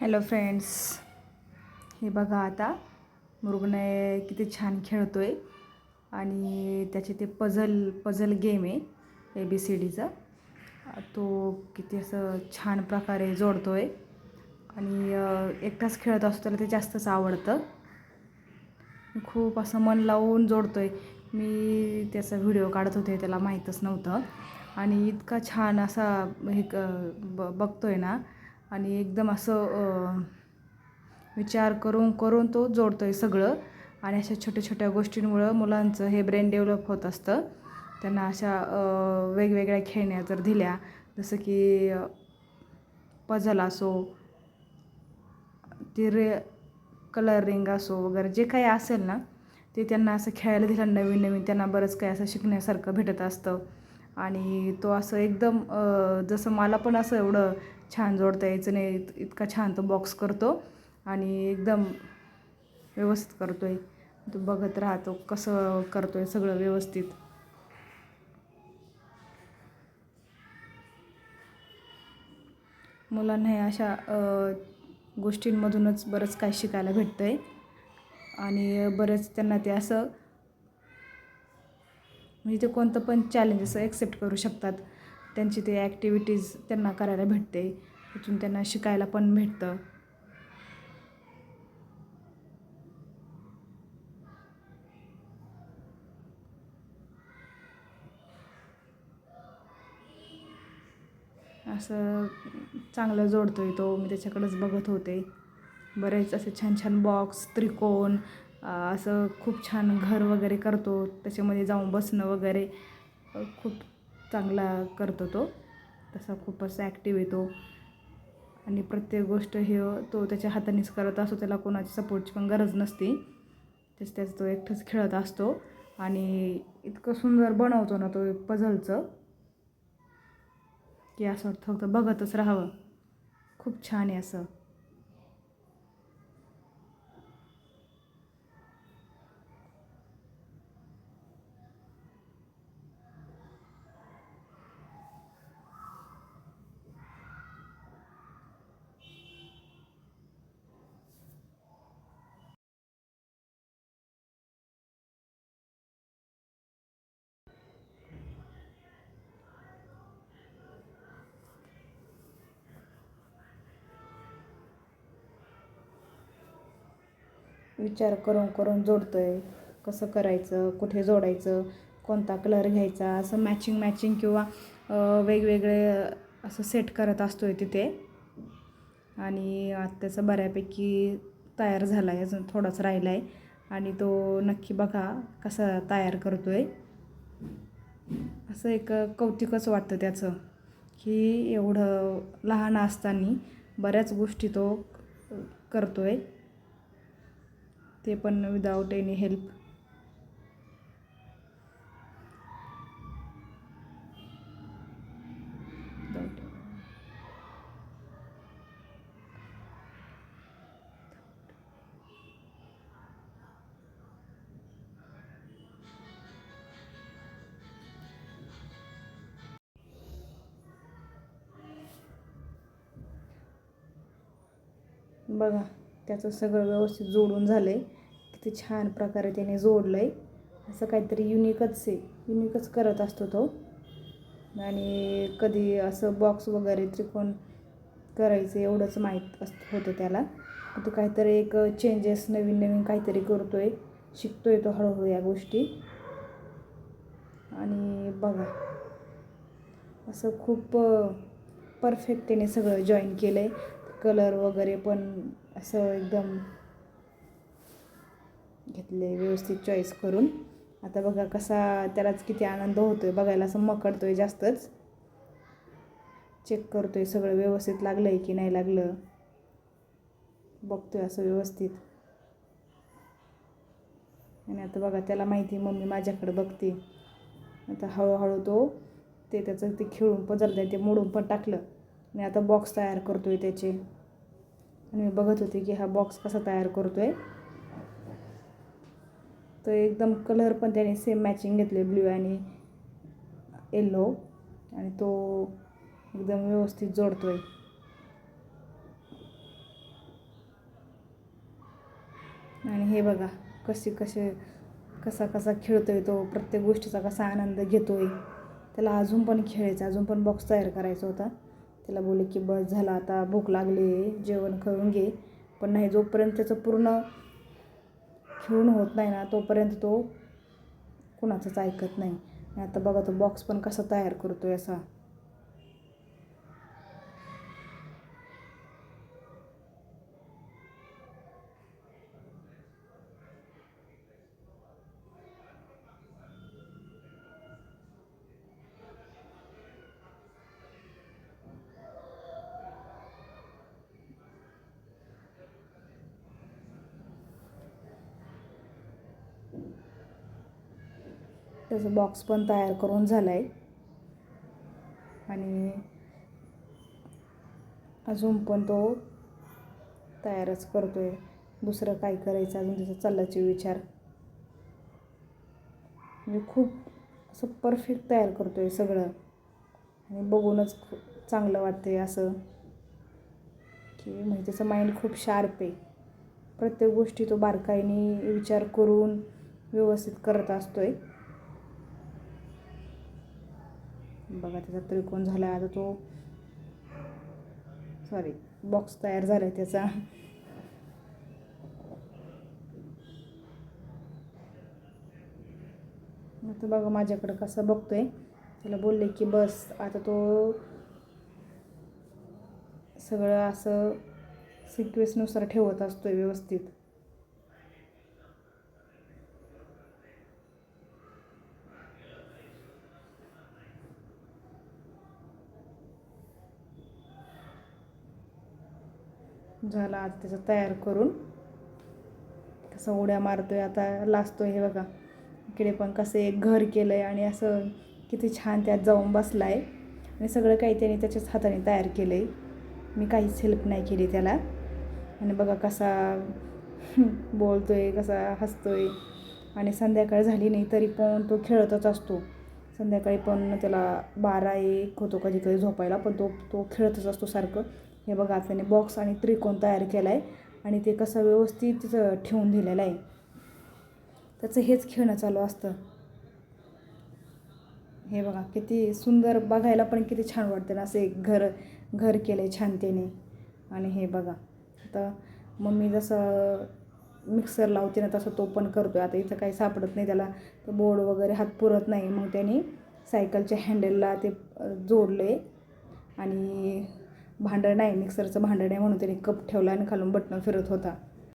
Hello friends हे बघा आता. मृगनय किती छान खेळतो आहे आणि त्याचे ते पझल पझल गेम आहे. ए बी सी डीचा तो किती असं छान प्रकारे जोडतो आहे आणि एकटाच खेळत असतो त्याला ते जास्तच आवडतं. खूप असं मन लावून जोडतो आहे मी त्याचा व्हिडिओ काढत होते त्याला माहीतच नव्हतं. आणि इतका छान असा हे क ब बघतो आहे ना आणि एकदम असं विचार करून करून तो जोडतो आहे सगळं. आणि अशा छोट्या छोट्या गोष्टींमुळं मुलांचं हे ब्रेन डेव्हलप होत असतं. त्यांना अशा वेगवेगळ्या खेळण्या जर दिल्या जसं की पझल असो ती रे कलरिंग असो वगैरे जे काही असेल ना ते त्यांना असं खेळायला दिलं नवीन नवीन त्यांना बरंच काही असं शिकण्यासारखं भेटत असतं. आणि तो असं एकदम जसं मला पण असं एवढं छान जोडता यायचं नाही इतका छान तो बॉक्स करतो आणि एकदम व्यवस्थित करतो आहे तो बघत राहतो कसं करतो आहे सगळं व्यवस्थित. मुलांना हे अशा गोष्टींमधूनच बरंच काय शिकायला भेटतं आहे आणि बरंच त्यांना ते असं म्हणजे ते कोणतं पण चॅलेंज असं ॲक्सेप्ट करू शकतात. त्यांची ते ॲक्टिव्हिटीज त्यांना करायला भेटते. तिथून त्यांना शिकायला पण भेटतं. असं चांगलं जोडतो आहे तो. मी त्याच्याकडंच बघत होते. बरेच असे छान छान बॉक्स त्रिकोण असं खूप छान घर वगैरे करतो. त्याच्यामध्ये जाऊन बसणं वगैरे. खूप चांगला करतो तो. तसा खूपच ॲक्टिव्ह आहे तो आणि प्रत्येक गोष्ट हे तो त्याच्या हातानेच करत असतो त्याला कोणाची सपोर्टची पण गरज नसते. त्याच तो एकटाच खेळत असतो. आणि इतकं सुंदर बनवतो ना तो पझलचं की असं वाटतं फक्त बघतच राहावं. खूप छान आहे असं. विचार करून करून जोडतो आहे कसं करायचं कुठे जोडायचं कोणता कलर घ्यायचा असं मॅचिंग मॅचिंग किंवा वेगवेगळे असं सेट करत असतो आहे तिथे. आणि आत्ताचं त्याचं बऱ्यापैकी तयार झाला आहे अजून थोडाच राहिला आहे आणि तो नक्की बघा कसा तयार करतो आहे असं एक कौतुकच वाटतं त्याचं की एवढं लहान असताना बऱ्याच गोष्टी तो करतो आहे ते पण विदाऊट एनी हेल्प बघा त्याचं सगळं व्यवस्थित जोडून झालं आहे किती छान प्रकारे त्याने जोडलं आहे असं काहीतरी युनिकच आहे. युनिकच करत असतो तो. आणि कधी असं बॉक्स वगैरे त्रिकोण करायचं एवढंच माहीत अस होतं त्याला. तो काहीतरी एक चेंजेस नवीन नवीन काहीतरी करतो आहे शिकतो आहे तो हळूहळू या गोष्टी. आणि बघा. असं खूप परफेक्ट त्याने सगळं जॉईन केलं आहे कलर वगैरे पण असं एकदम घेतले व्यवस्थित चॉईस करून. आता बघा कसा त्यालाच किती आनंद होतो आहे बघायला असं मकडतो आहे जास्तच. चेक करतो आहे सगळं व्यवस्थित लागलं आहे की नाही लागलं. बघतो आहे असं व्यवस्थित. आणि आता बघा त्याला माहिती मम्मी माझ्याकडे बघते. आता हळूहळू तो ते त्याचं ते खेळून पजलतं आहे ते मोडून पण टाकलं. आणि आता बॉक्स तयार करतो आहे त्याचे. आणि मी बघत होते की हा बॉक्स कसा तयार करतो आहे तर एकदम कलर पण त्याने सेम मॅचिंग घेतले ब्ल्यू आणि येल्लो आणि तो एकदम व्यवस्थित जोडतो आहे आणि हे बघा कसे कसे कसा कसा खेळतो आहे तो प्रत्येक गोष्टीचा कसा आनंद घेतो आहे त्याला अजून पण खेळायचा अजून पण बॉक्स तयार करायचा होता. त्याला बोलले की बस झाला आता भूक लागली आहे जेवण करून घे. पण नाही जोपर्यंत त्याचं पूर्ण खेळून होत नाही ना तोपर्यंत तो कुणाचंच ऐकत नाही. आता बघा तो बॉक्स पण कसा तयार करतो आहे असा. त्याचं बॉक्स पण तयार करून झाला आहे आणि अजून पण तो तयारच करतो आहे दुसरं काय करायचं अजून त्याचा चालल्याचे विचार. म्हणजे खूप असं परफेक्ट तयार करतो आहे सगळं. आणि बघूनच खूप चांगलं वाटतं आहे असं. की म्हणजे त्याचं माइंड खूप शार्प आहे. प्रत्येक गोष्टी तो बारकाईने विचार करून व्यवस्थित करत असतो आहे बघा त्याचा त्रिकोण झाला आता तो सॉरी बॉक्स तयार झाला आहे त्याचा. आता बघा माझ्याकडं कसं बघतोय. त्याला बोलले की बस आता तो सगळं असं सिक्वेसनुसार ठेवत असतोय व्यवस्थित. झाला आता त्याचं तयार करून. कसं उड्या मारतो आहे आता लाचतो हे बघा. इकडे पण कसं एक घर केलं आहे आणि असं किती छान त्यात जाऊन बसला आहे आणि सगळं काही त्याने त्याच्याच हाताने तयार केलं आहे मी काहीच हेल्प नाही केली त्याला. आणि बघा कसा बोलतो आहे कसा हसतो आहे आणि संध्याकाळ झाली नाही तरी पण तो खेळतच असतो. संध्याकाळी पण त्याला बारा एक होतो कधी कधी झोपायला पण तो तो खेळतच असतो सारखं. हे बघा त्याने बॉक्स आणि त्रिकोण तयार केला आहे आणि ते कसं व्यवस्थित ठेवून दिलेलं आहे. त्याचं हेच खेळणं चालू असतं. हे बघा किती सुंदर बघायला पण किती छान वाटतं ना असं एक घर घर केलं आहे छानतेने. आणि हे बघा आता मम्मी जसं मिक्सर लावते ना तसं तो पण करतो आहे आता इथं काही सापडत नाही त्याला बोर्ड वगैरे हात पुरत नाही. मग त्याने सायकलच्या हँडलला ते जोडले आणि भांडण नाही मिक्सरचं भांडण नाही म्हणून त्याने कप ठेवला आणि खालून बटणं फिरत होता.